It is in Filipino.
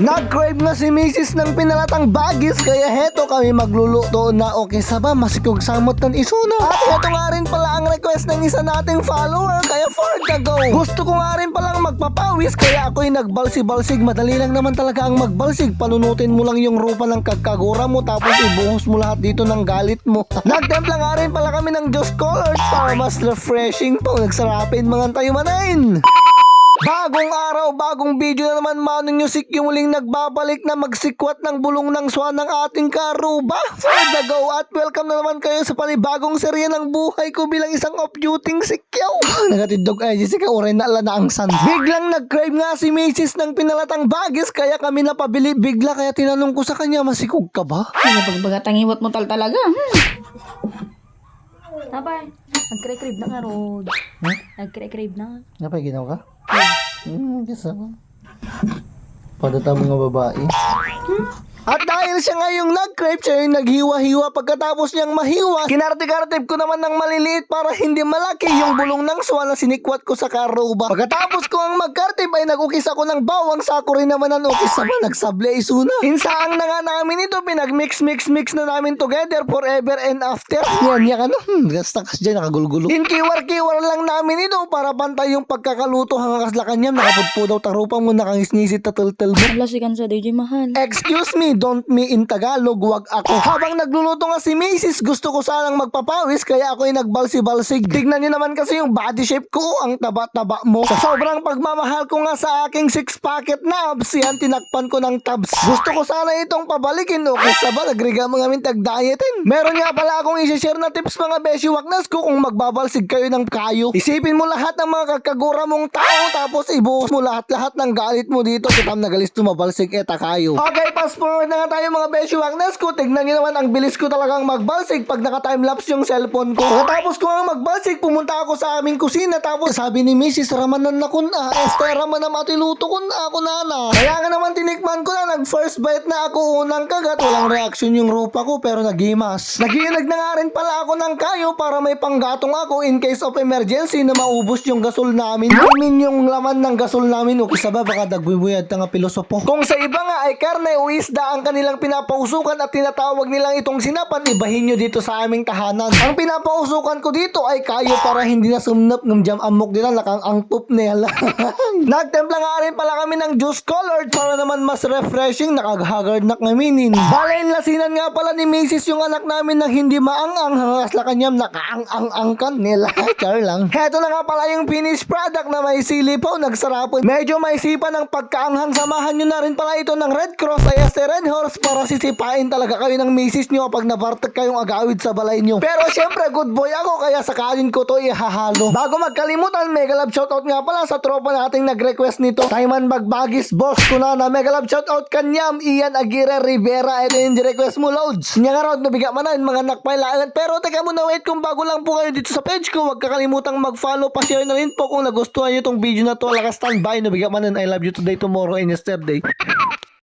Nag-crave nga si Mrs. ng pinalatang bagis kaya heto kami magluluto na okay saba masikog samot ng isuna. At heto nga rin pala ang request ng isa nating follower kaya for the go. Gusto ko nga rin palang magpapawis kaya ako'y nagbalsi-balsig. Madali lang naman talaga ang magbalsig. Panunutin mo lang yung rupa ng kagkagura mo tapos ibuhos mo lahat dito ng galit mo. Nagtempla nga rin pala kami ng Diyos Colors para mas refreshing po. Nagsarapin mga tayo manain. Bagong araw, bagong video na naman Manong Music yung muling nagbabalik na magsikwat ng bulong ng swan ng ating karuba. For the go at welcome na naman kayo sa panibagong serye ng buhay ko bilang isang off-duting sikyaw. Nagatidog ay Jessica Uray na ala na ang san. Biglang nag-crave nga si Macy's ng pinalatang bagis kaya kami napabili bigla kaya tinanong ko sa kanya masikog ka ba? Ano pagbagatang iwat mo tal talaga? Hmm. Tabay. Nagkre-crave na nga, Rod. Ha? Nagkre-crave na. Napay ginaw ka? Hmm, kasi Padata mga babae. At dahil siya ngayong nag-crepe, siya yung naghiwa-hiwa pagkatapos niyang mahiwa, kinarte-kartip ko naman ng maliliit para hindi malaki yung bulong ng swan na sinikwat ko sa karuba. Pagkatapos ko ang magkartip ay nagukis ako ng bawang, sako rin naman ang ukis sama, nagsable isuna. Insaang na nga namin ito, pinag-mix-mix-mix na namin together forever and after. Yan, yan ano, hmm, gastakas dyan, nakagulgulo. Inkiwar-kiwar lang namin ito para pantay yung pagkakaluto hanggang kasla kanyang nakapudpo daw tarupa mo, nakangisngisit na tultel mo. Lasikan sa DJ Mahal. Excuse me, don't me in Tagalog, wag ako. Habang nagluluto nga si Macy's, gusto ko sanang magpapawis kaya ako ay nagbalsi-balsig. Tignan niyo naman kasi yung body shape ko, ang taba-taba mo. Sa sobrang pagmamahal ko nga sa aking six-packet na abs, yan tinakpan ko ng tabs. Gusto ko sana itong pabalikin, okay sa ba? Nagriga mga min tag-dietin. Meron nga pala akong isi-share na tips mga beshi waknas ko kung magbabalsig kayo ng kayo. Isipin mo lahat ng mga kakagura mong tao tapos ibuhos mo lahat-lahat ng galit mo dito. Kitam nagalis tumabalsig eta kayo. Okay, fast forward na nga tayo mga beshi waknas ko. Tignan nyo naman ang bilis ko talagang magbalsig pag naka-timelapse yung cellphone ko. Pagkatapos ko nga magbalsig, pumunta ako sa aming kusina tapos sabi ni Mrs. Ramanan na kun ah, Esther Ramanan matiluto kun ako nana. Kaya nga naman tinikman ko na nag first bite na ako unang kagat. Walang reaction yung rupa ko pero nagimas. Nagiinag na nga rin pala ako ng kayo para may panggatong ako in case of emergency na maubos yung gasol namin. I mean yung laman ng gasol namin o kisaba baka dagbubuyad ta nga pilosopo. Kung sa iba nga ay karne o isda ang kanilang pinapausukan at tinatawag nilang itong sinapan, ibahin nyo dito sa aming tahanan. Ang pinapausukan ko dito ay kayo para hindi na sumnap ng jam amok nila nakang ang poop nila. Nagtempla nga rin pala kami ng juice colored para naman mas refreshing nakaghagard na kaminin. Balain lasinan nga pala ni Macy's yung anak namin na hindi maangang hangas la kanyam nakaang-ang-ang kan nila. Char lang. Heto na nga pala yung finished product na may sili po nagsarapon. Medyo may sipa ng pagkaanghang samahan nyo na rin pala ito ng Red Cross ay Red 10 hours para sisipain talaga kayo ng misis nyo pag nabartak kayong agawid sa balay nyo. Pero syempre, good boy ako kaya sakaling ko to ihahalo. Bago magkalimutan, mega love shoutout nga pala sa tropa nating nag-request nito. Simon Bagbagis, boss ko na na mega love shoutout kanyam, Ian Aguirre Rivera. Ito yung request mo, Loads. Nya nga raw, nabiga man na, mga nakpailangan. Pero teka muna, wait, kung bago lang po kayo dito sa page ko, huwag kakalimutang mag-follow, pa-share na rin po kung nagustuhan nyo itong video na to. Lakas standby, nabiga man na, I love you today, tomorrow, and yesterday.